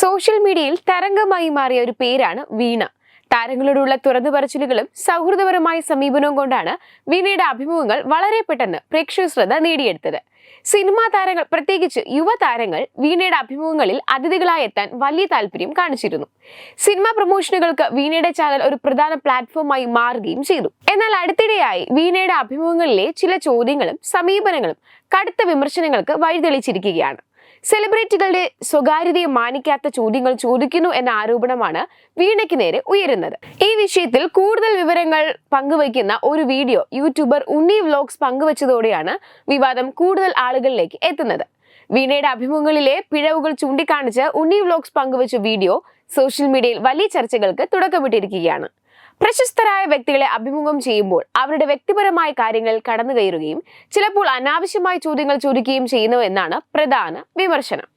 Social മീഡിയയിൽ തരംഗമായി മാറിയ ഒരു പേരാണ് വീണ. താരങ്ങളോടുള്ള തുറന്നു പറച്ചിലുകളും സൗഹൃദപരമായ സമീപനവും കൊണ്ടാണ് വീണയുടെ അഭിമുഖങ്ങൾ വളരെ പെട്ടെന്ന് പ്രേക്ഷക ശ്രദ്ധ നേടിയെടുത്തത്. സിനിമാ താരങ്ങൾ പ്രത്യേകിച്ച് യുവതാരങ്ങൾ വീണയുടെ അഭിമുഖങ്ങളിൽ അതിഥികളായി എത്താൻ വലിയ താല്പര്യം കാണിച്ചിരുന്നു. സിനിമാ പ്രൊമോഷനുകൾക്ക് വീണയുടെ ചാനൽ ഒരു പ്രധാന പ്ലാറ്റ്ഫോമായി മാറുകയും ചെയ്തു. എന്നാൽ അടുത്തിടെയായി വീണയുടെ അഭിമുഖങ്ങളിലെ ചില ചോദ്യങ്ങളും സമീപനങ്ങളും കടുത്ത വിമർശനങ്ങൾക്ക് വഴിതെളിച്ചിരിക്കുകയാണ്. സെലിബ്രിറ്റികളുടെ സ്വകാര്യതയെ മാനിക്കാത്ത ചോദ്യങ്ങൾ ചോദിക്കുന്നു എന്ന ആരോപണമാണ് വീണയ്ക്ക് നേരെ ഉയരുന്നത്. ഈ വിഷയത്തിൽ കൂടുതൽ വിവരങ്ങൾ പങ്കുവയ്ക്കുന്ന ഒരു വീഡിയോ യൂട്യൂബർ ഉണ്ണി വ്ലോഗ്സ് പങ്കുവച്ചതോടെയാണ് വിവാദം കൂടുതൽ ആളുകളിലേക്ക് എത്തുന്നത്. വീണയുടെ അഭിമുഖങ്ങളിലെ പിഴവുകൾ ചൂണ്ടിക്കാണിച്ച് ഉണ്ണി വ്ലോഗ്സ് പങ്കുവച്ച വീഡിയോ സോഷ്യൽ മീഡിയയിൽ വലിയ ചർച്ചകൾക്ക് തുടക്കമിട്ടിരിക്കുകയാണ്. പ്രശസ്തരായ വ്യക്തികളെ അഭിമുഖം ചെയ്യുമ്പോൾ അവരുടെ വ്യക്തിപരമായ കാര്യങ്ങൾ കടന്നു കയറുകയും ചിലപ്പോൾ അനാവശ്യമായ ചോദ്യങ്ങൾ ചോദിക്കുകയും ചെയ്യുന്നു എന്നാണ് പ്രധാന വിമർശനം.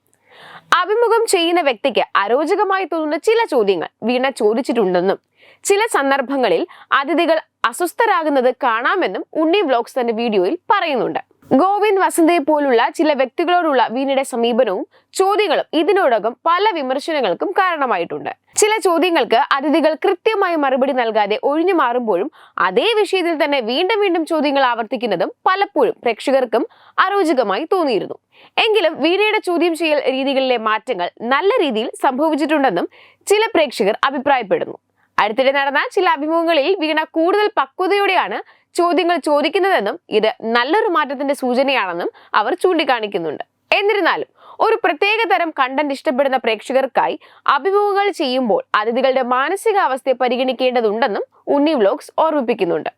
അഭിമുഖം ചെയ്യുന്ന വ്യക്തിക്ക് അരോചകമായി തോന്നുന്ന ചില ചോദ്യങ്ങൾ വീണ ചോദിച്ചിട്ടുണ്ടെന്നും ചില സന്ദർഭങ്ങളിൽ അതിഥികൾ അസ്വസ്ഥരാകുന്നത് കാണാമെന്നും ഉണ്ണി വ്ലോഗ്സ് തന്റെ വീഡിയോയിൽ പറയുന്നുണ്ട്. ഗോവിന്ദ് വസന്തയെ പോലുള്ള ചില വ്യക്തികളോടുള്ള വീണയുടെ സമീപനവും ചോദ്യങ്ങളും ഇതിനോടകം പല വിമർശനങ്ങൾക്കും കാരണമായിട്ടുണ്ട്. ചില ചോദ്യങ്ങൾക്ക് അതിഥികൾ കൃത്യമായി മറുപടി നൽകാതെ ഒഴിഞ്ഞു മാറുമ്പോഴും അതേ വിഷയത്തിൽ തന്നെ വീണ്ടും വീണ്ടും ചോദ്യങ്ങൾ ആവർത്തിക്കുന്നതും പലപ്പോഴും പ്രേക്ഷകർക്കും അരോചകമായി തോന്നിയിരുന്നു. എങ്കിലും വീണയുടെ ചോദ്യം ചെയ്യൽ രീതികളിലെ മാറ്റങ്ങൾ നല്ല രീതിയിൽ സംഭവിച്ചിട്ടുണ്ടെന്നും ചില പ്രേക്ഷകർ അഭിപ്രായപ്പെടുന്നു. അടുത്തിടെ നടന്ന ചില അഭിമുഖങ്ങളിൽ വീണ കൂടുതൽ പക്വതയോടെയാണ് ചോദ്യങ്ങൾ ചോദിക്കുന്നതെന്നും ഇത് നല്ലൊരു മാറ്റത്തിന്റെ സൂചനയാണെന്നും അവർ ചൂണ്ടിക്കാണിക്കുന്നുണ്ട്. എന്നിരുന്നാലും ഒരു പ്രത്യേക തരം കണ്ടന്റ് ഇഷ്ടപ്പെടുന്ന പ്രേക്ഷകർക്കായി അഭിമുഖങ്ങൾ ചെയ്യുമ്പോൾ അതിഥികളുടെ മാനസികാവസ്ഥയെ പരിഗണിക്കേണ്ടതുണ്ടെന്നും ഉണ്ണി വ്ലോഗ്സ് ഓർമ്മിപ്പിക്കുന്നുണ്ട്.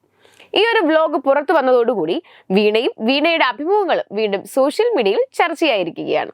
ഈ ഒരു വ്ലോഗ് പുറത്തു വന്നതോടുകൂടി വീണയും വീണയുടെ അഭിമുഖങ്ങളും വീണ്ടും സോഷ്യൽ മീഡിയയിൽ ചർച്ചയായിരിക്കുകയാണ്.